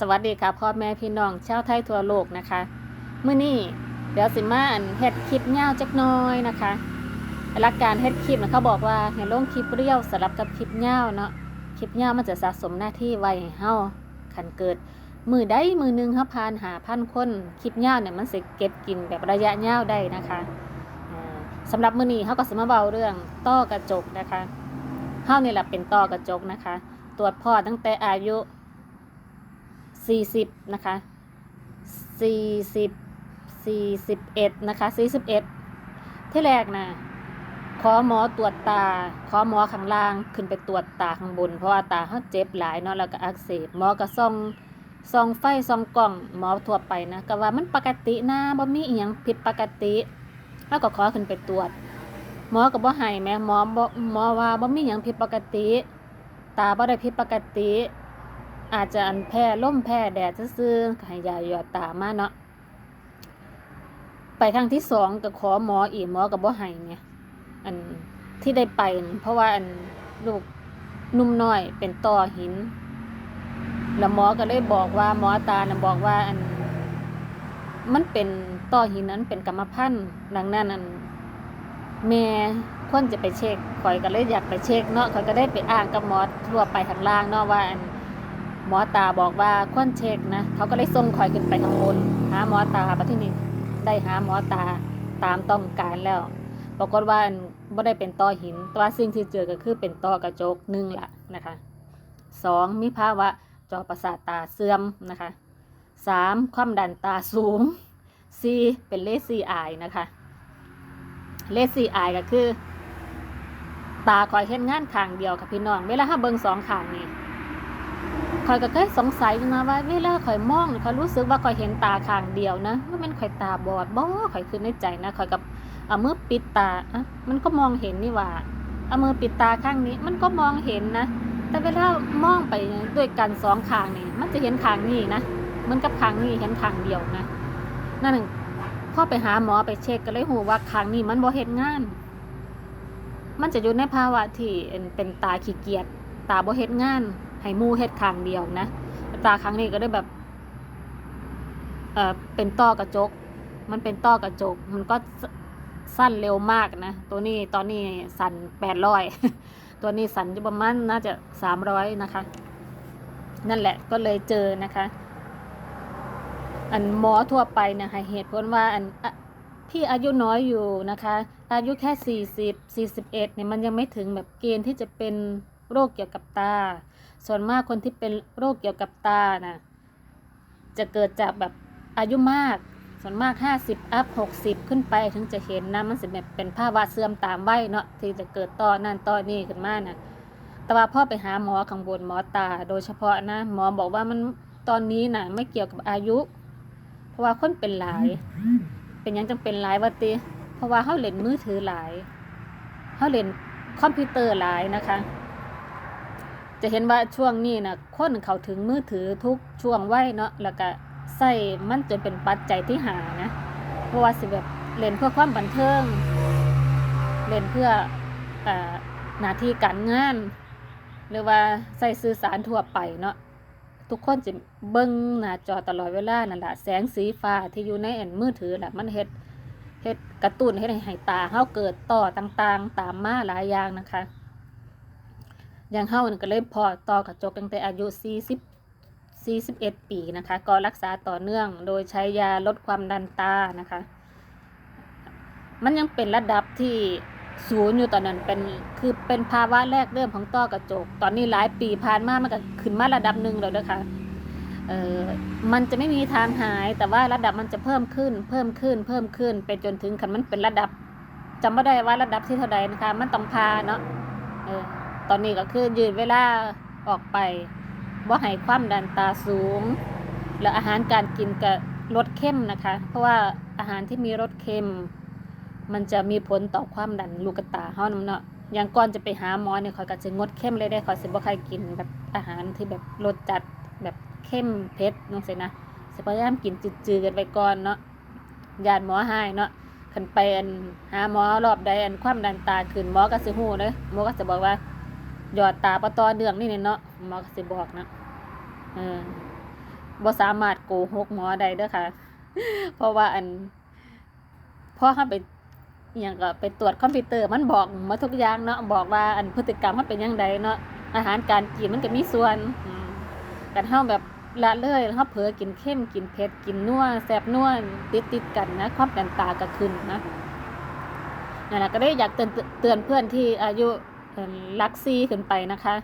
สวัสดีค่ะพ่อแม่พี่น้องชาวไทยทั่วโลกนะคะเมื่อนี้เดี๋ยวสิมาอันเฮ็ดคลิปยาจักน้อยนะคะหลักการเฮ็ดคลิปนะเขาบอกว่าให้ลงคลิปเรียวสลับกับคลิปยาเนาะคลิปยามันจะสะสมหน้าที่ไว้ให้เฮาคันเกิด มือใดมือหนึงเฮาผ่านหาพันคนคลิปยาเนี่ยมันสิเก็บกินแบบระยะยาได้นะคะอ่าสำหรับมื้อนี้เฮาก็สิมาเบาเรื่องต้อกระจกนะคะเฮานี่แหละเป็นต้อกระจกนะคะ ตรวจพ่อตั้งแต่อายุ 40นะคะ40 41นะคะ41ที่แรกนะขอหมอตรวจตา ขอหมอข้างล่างขึ้นไปตรวจตาข้างบน เพราะว่าตาเขาเจ็บหลายเนาะแล้วก็อักเสบหมอก็ส่องส่องไฟส่องกล่องหมอทั่วไปนะก็ว่ามันปกตินะบ่มีอีหยังผิดปกติแล้วก็ขอขึ้นไปตรวจ หมอก็บ่ให้แหม่หมอบ่หมอว่าบ่มีหยังผิดปกติ ตาบ่ได้ผิดปกติ อาจจะอันแพ้ล่มแพ้แดดซื่อๆก็ให้ยาหยอดตามาเนาะไปครั้งที่สองก็ขอหมออีกหมอก็บ่ให้เนี่ย อันที่ได้ไป เพราะว่าอันลูกนุ่มน้อยเป็นต้อหิน แล้วหมอก็เลยบอกว่าหมอตาน่ะบอกว่าอัน มันเป็นต้อหินนั้นเป็นกรรมพันธุ์ดังนั้นอันแม่ควรจะไปเช็คข่อยก็เลยอยากไปเช็คเนาะข่อยก็ได้ไปอ่านกับหมอทั่วไปข้างล่างเนาะว่าอัน หมอตาบอกว่าควรเช็คนะ เขาก็เลยส่งคอยขึ้นไปข้างบนหาหมอตาปที่นี่ได้หาหมอตาตามต้องการแล้ว ปรากฏว่าอันบ่ได้เป็นต้อหิน แตัวาสิ่งที่เจอก็คือเป็นต้อกระจกหนึ่งละนะคะสองมีภาวะจอประสาทตาเสื่อมนะคะสามความดันตาสูงสี่เป็นเลซี่อายนะคะเลซี่อายก็คือ ตาคอยเห็นงานข้างเดียวค่ะพี่น้อง เวลาถ้าเบิ่งสองข้างนี่ ข่อยก็เคยสงสัยอยู่นะว่าเวลาข่อยมองนี่ข่อยรู้สึกว่าข่อยเห็นตาข้างเดียวนะว่ามันข่อยตาบอดบ่ข่อยคือในใจนะข่อยกับเอามือปิดตาอะมันก็มองเห็นนี่หว่าเอามือปิดตาข้างนี้ มันก็มองเห็นนะ แต่เวลามองไปด้วยกันสองข้างนี่มันจะเห็นข้างนี้นะเหมือนกับข้างนี้เห็นข้างเดียวนะนั่นหนึ่งพอไปหาหมอไปเช็คก็เลยหูว่าข้างนี้มันบ่เห็นงาน มันจะอยู่ในภาวะที่เป็นตาขี้เกียจตาบ่เฮ็ดงาน ให้หมูเฮ็ดข้างเดียวนะตาครั้งนี้ก็ได้แบบเอ่อเป็นต้อกระจก มันเป็นต้อกระจก มันก็สั้นเร็วมากนะ ตัวนี้ตอนนี้สั่นแปดร้อยตัวนี้สั่นอยู่ประมาณน่าจะสามร้อยนะคะ นั่นแหละก็เลยเจอนะคะ อันหมอทั่วไปนะให้เหตุผลว่าอันอพี่อายุน้อยอยู่นะคะ อายุแค่สี่สิบสี่สิบเอ็ดเนี่ยมันยังไม่ถึงแบบเกณฑ์ที่จะเป็นโรคเกี่ยวกับตา ส่วนมากคนที่เป็นโรคเกี่ยวกับตานะจะเกิดจากแบบอายุมาก ส่วนมาก 50 อัพ 60 ขึ้นไปถึงจะเห็นนะมันสิแบบเป็นภาวะเสื่อมตามวัยเนาะที่จะเกิดต่อนั่นต่อนี่ขึ้นมานะแต่ว่าพ่อไปหาหมอข้างบนหมอตา โดยเฉพาะนะหมอบอกว่ามันตอนนี้นะไม่เกี่ยวกับอายุ เพราะว่าคนเป็นหลาย เป็นยังจังเป็นหลายวะติเพราะว่าเขาเล่นมือถือหลายเขาเล่นคอมพิวเตอร์หลายนะคะ จะเห็นว่าช่วงนี้นะคนเข้าถึงมือถือทุกช่วงวัยเนาะแล้วก็ใส่มันจนเป็นปัจจัยที่หานะเพราะว่าสิแบบเล่นเพื่อความบันเทิงเล่นเพื่อออหน้าที่การงาน หรือว่าใส่สื่อสารทั่วไปเนาะทุกคนจะเบิ้งหน้าจอตลอดเวลานั่นแหละแสงสีฟ้าที่อยู่ในแอนมือถือแหละมันเฮ็ดเฮ็ดกระตุ้นให้ให้ตาเฮาเกิดต่อต่างๆ ตามมาหลายอย่างนะคะ อย่างเฮาก็เลยพอต่อกระจกตั้งแต่อายุ 40 41 ปีนะคะ ก็รักษาต่อเนื่องโดยใช้ยาลดความดันตานะคะ มันยังเป็นระดับที่ศูนย์อยู่ตอนนั้นเป็นคือเป็นภาวะแรกเริ่มของต้อกระจก ตอนนี้หลายปีผ่านมามันก็ขึ้นมาระดับหนึ่งแล้วนะคะเออมันจะไม่มีทางหายแต่ว่าระดับมันจะเพิ่มขึ้น เพิ่มขึ้น เพิ่มขึ้นไปจนถึงคันมันเป็นระดับจำไม่ได้ว่าระดับที่เท่าใดนะคะ มันต้องพาเนาะเออ ตอนนี้ก็คือยืนเวลาออกไปว่าให้ความดันตาสูง แล้วอาหารการกินก็ลดเข้มนะคะ เพราะว่าอาหารที่มีรสเค็ม มันจะมีผลต่อความดันลูกตาเฮานำเนาะอย่างก่อนจะไปหาหมอเนี่ยคอยก็จะงดเข้มเลยได้คอยสิบ่ใครกินแบบอาหารที่แบบรสจัดแบบเข้มเผ็ดจังซี่นะสิพยายามกินจืดๆกันไปก่อนเนาะญาติหมอให้เนาะคันไปอันหาหมอรอบใดอันความดันตาขึ้นหมอก็สิฮู้เด้อหมอก็จะบอกว่า หยอดตาปะตอเดืองนี่เนี่ยเนาะหมอก็สิบอกนะเออบ่สามารถโกหกหมอได้เด้อค่ะ เพราะว่าอันพ่อเฮาไปอหยังก็ไปตรวจคอมพิวเตอร์มันบอกมาทุกอย่างเนาะบอกว่าอันพฤติกรรมมันเป็นจังไดเนาะอาหารการกินมันก็มีส่วนกันเฮาแบบละเลยเฮาเผลอกินเค็มกินเผ็ดกินนัวแซ่บนัวติดติดกันนะความดันตาก็ขึ้นนะนั่นแหละก็ได้อยากเตือนเตือนเพื่อนที่อายุ ลักซีขึ้นไปนะคะ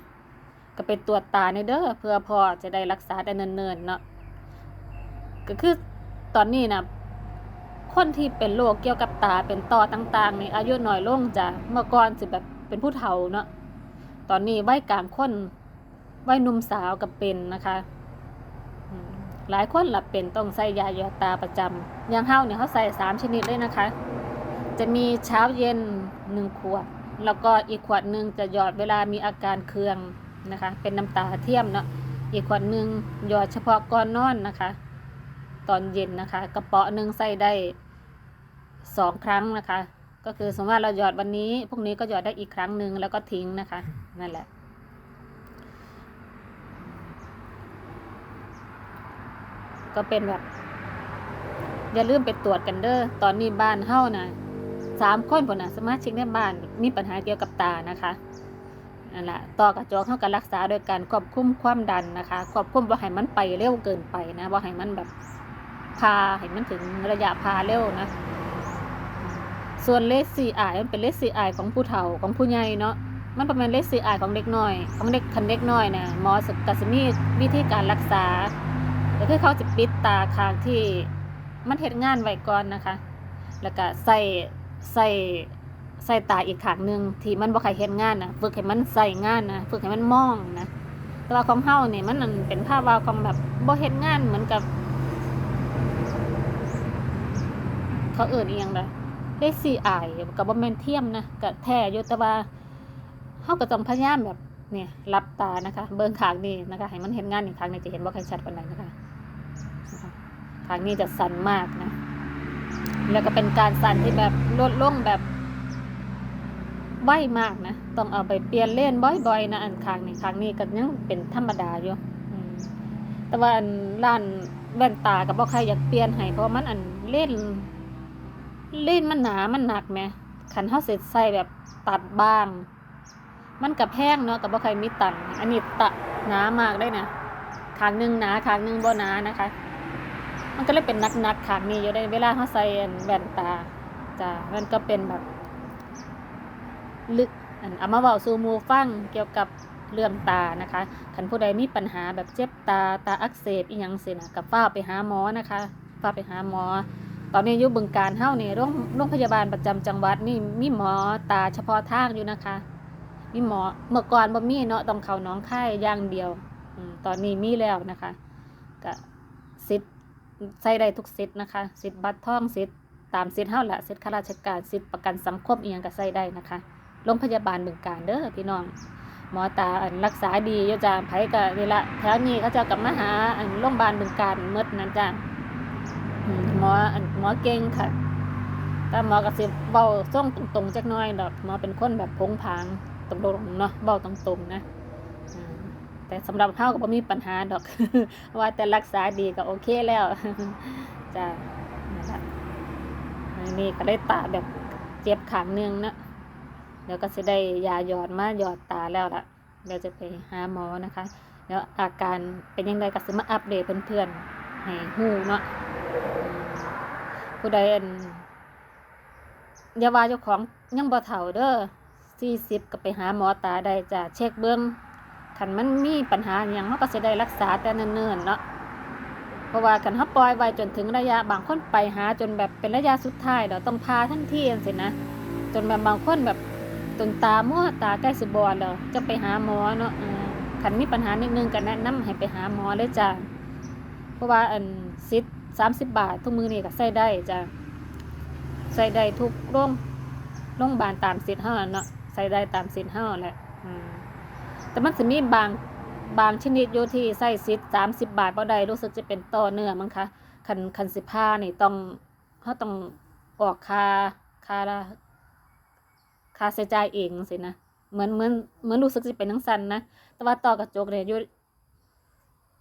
ก็ไปตรวจตาในเด้อเพื่อพอจะได้รักษาได้เนิ่นๆเนาะก็คือตอนนี้นะคนที่เป็นโรคเกี่ยวกับตาเป็นต่อต่างๆในอายุน้อยลงจ้ะเมื่อก่อนสิแบบเป็นผู้เฒ่าเนาะตอนนี้วัยกลางคนวัยหนุ่มสาวก็เป็นนะคะหลายคนหลับเป็นต้องใส่ยาหยอดตาประจำอย่างเฮาเนี่ยเขาใส่สามชนิดเลยนะคะ จะมีเช้าเย็นหนึ่งขวด แล้วก็อีกขวดหนึ่งจะหยอดเวลามีอาการเคืองนะคะ เป็นน้ำตาเทียมเนาะอีกขวดหนึ่งหยอดเฉพาะก่อนนอนนะคะ ตอนเย็นนะคะ กระเป๋อหนึ่งใส่ได้สองครั้งนะคะ ก็คือสมมติว่าเราหยอดวันนี้พรุ่งนี้ก็หยอดได้อีกครั้งหนึ่งแล้วก็ทิ้งนะคะนั่นแหละก็เป็นแบบ อย่าลืมไปตรวจกันเด้อตอนนี้บ้านเฮานะ สามคนพุ่นน่ะสมาชิกในบ้านมีปัญหาเกี่ยวกับตานะคะนั่นแหละต่อกระจกเข้ากันรักษาโดยการควบคุมความดันนะคะ ควบคุมว่าให้มันไปเร็วเกินไปนะว่าให้มันแบบพาให้มันถึงระยะพาเร็วนะ ส่วนเลสซีไอมันเป็นเลสซีไอของผู้เฒ่าของผู้ใหญ่เนาะ มันประมาณเลสซีไอของเด็กน้อย ของเด็กคันเด็กน้อยนะหมอสกัสมีวิธีการรักษาก็คือเขาจะปิดตาข้างที่มันเฮ็ดงานไว้ก่อนนะคะ แล้วก็ใส่ ใส่ใส่ตาอีกข้างหนึ่งที่มันบ่ใครเฮ็ดงานนะฝึกให้มันใส่งานนะฝึกให้มันมองนะแต่ว่าของเฮาเนี่ยมันอันเป็นภาพว่าของแบบบ่เฮ็ดงานเหมือนกับ เขาเอื่นอียังล่ะเลขสี่อกับบ่แมนเทียมนะก็แท้อยู่แต่ว่าเฮาก็ต้องพยายามแบบเนี่ยรับตานะคะ เบิ่งขางนี้นะคะให้มันเห็นงานอีกครั้งนี้จะเห็นบ่ค่อยชัดปานใดนะคะนะคะขางนี้จะสั่นมากนะ แล้วก็เป็นการสั่นที่แบบลดลงแบบไวมากนะ ต้องเอาไปเปลี่ยนเล่นบ่อยๆนะอันข้างนี้ข้งนี้ก็ยังเป็นธรรมดาอยู่แต่ว่าร้านแว่นตากับบ่ใครอยากเปลี่ยนให้เพราะมันอันเล่น เล่นมันหนามันหนักไหมขันเท้าเสร็จใส่แบบตัดบ้าง มันกับแพงเนาะกับบ่ใครมีตังอันนี้ตะหนามากได้นะขางหนึ่งหนาขางหนึ่งบ่หนานะคะ มันก็เลยเป็นนักๆขางนี้อยู่ได้เวลาเขาใส่แว่นตาจ้ะมันก็เป็นแบบ ลึกอันเอามาเว้าสู่หมู่ฟังเกี่ยวกับเรื่องตานะคะคันผู้ใดมีปัญหาแบบเจ็บตาตาอักเสบอีหยังสินะกับฝ้าไปหาหมอนะคะฝ้าไปหาหมอ ตอนนี้อยู่บึงการเฮานี่โรงโรงพยาบาลประจำจังหวัดนี่มีหมอตาเฉพาะทางอยู่นะคะ มีหมอเมื่อก่อนบ่มีเนาะต้องเขาน้องค่ายอย่างเดียวอมตอนนี้มีแล้วนะคะก็ ใช้ได้ทุกสิทธิ์นะคะสิทธิ์บัตรทองสิทธิ์ตามสิทธิ์เฮาละสิทธิ์ข้าราชการสิทธิ์ประกันสังคมเอียงก็ใช้ได้นะคะโรงพยาบาลบึงการเด้อพี่น้องหมอตาอันรักษาดีอยู่จ้าไผก็นี่ละแถวนี้เขาจะกลับมาหาอันโรงพยาบาลบึงการหมดนั่นจ้าหมออันหมอเก่งค่ะแต่หมอก็สิบเบาส่งตรงๆจักน้อยดอกหมอเป็นคนแบบพงผางตรงๆเนาะเบาตรงๆนะ แต่สำหรับเฮาก็บ่มีปัญหาดอก ว่าแต่รักษาดีก็โอเคแล้วจ้ะนี่ก็ได้ตาแบบเจ็บขางนึงนะเดี๋ยวก็สิได้ยาหยอดมาหยอดตาแล้วล่ะเดี๋ยวจะไปหาหมอนะคะ แล้วอาการเป็นยังไงก็สิมาอัปเดตเพื่อนๆให้ฮู้เนาะผู้ใดอันอย่าว่าเจ้าของยังบ่เฒ่าเด้อสี่สิบก็ไปหาหมอตาได้จ้ะเช็คเบื้อง คันมันมีปัญหาอย่างเราก็จะได้รักษาแต่เนิ่นๆเนาะเพราะว่าคันเขาปล่อยไว้จนถึงระยะบางคนไปหาจนแบบเป็นระยะสุดท้ายเดี๋ยวต้องพาทันทีจังซี่นะ จนแบบบางคนแบบจนตามัวตาใกล้สิบอดแล้วจะไปหาหมอเนาะเออคันมีปัญหานิดนึงก็แนะนำให้ไปหาหมอเลยจ้ะเพราะว่าอันซิดสามสิบบาททุกมือนี่ก็ใส่ได้จ้ะใส่ได้ทุกโรงโรงพยาบาลตามสิทธิ์เฮาเนาะใส่ได้ตามสิทธิ์เฮาแหละ แต่มันจะมีบางบางชนิดอยู่ที่ใส่ซิดสามสิบบาทบ่ได้รู้สึกจะเป็นต่อเนื่อมั้งคะคันคันสิผ้านี่ต้องเฮาต้องออกคาคาละคาใช้จ่ายเองสินะเหมือนเหมือนเหมือนรู้สึกจะเป็นทั้งสันนะแต่ว่าต่อกระจกเนี่ยอยู่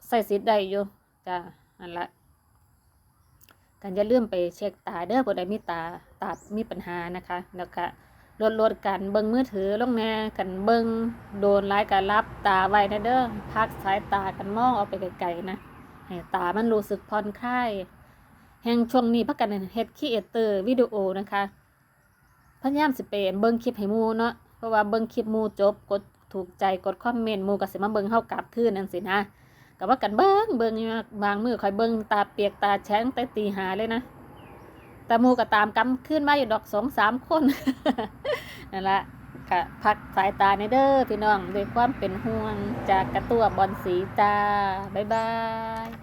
ใส่ซิดได้อยู่จ้านั่นละกันอย่าลืมไปเช็คตาเด้อผู้ใดมีตาตามีปัญหานะคะแล้วก็ ลดลดกันเบิ่งมือถือลงแหน่กันเบิ่งโดนหลายกันรับตาไว้นะเด้อพักสายตากันมองออกไปไกลๆนะให้ตามันรู้สึกผ่อนคลายแห่งช่วงนี้พักกันเฮ็ดคีเอเตอร์วิดีโอนะคะพยายามสิไปเบิ่งคลิปให้มูเนาะเพราะว่าเบิ่งคลิปมูจบกดถูกใจกดคอมเมนต์มูก็สิมาเบิ่งเฮากลับคืนจังซี่นะก็ว่ากันเบิ้งเบิ้งบางมือคอยเบิ้งตาเปียกตาแช้งแต่ตีหาเลยนะ ต่หมูก็ตามกำขึ้นมาอยู่ดอกสองสามคนนั่นละก็พักสายตาในเด้อพี่น้องด้วยความเป็นห่วงจากกระตัวบอลสีตาบ๊ายบาย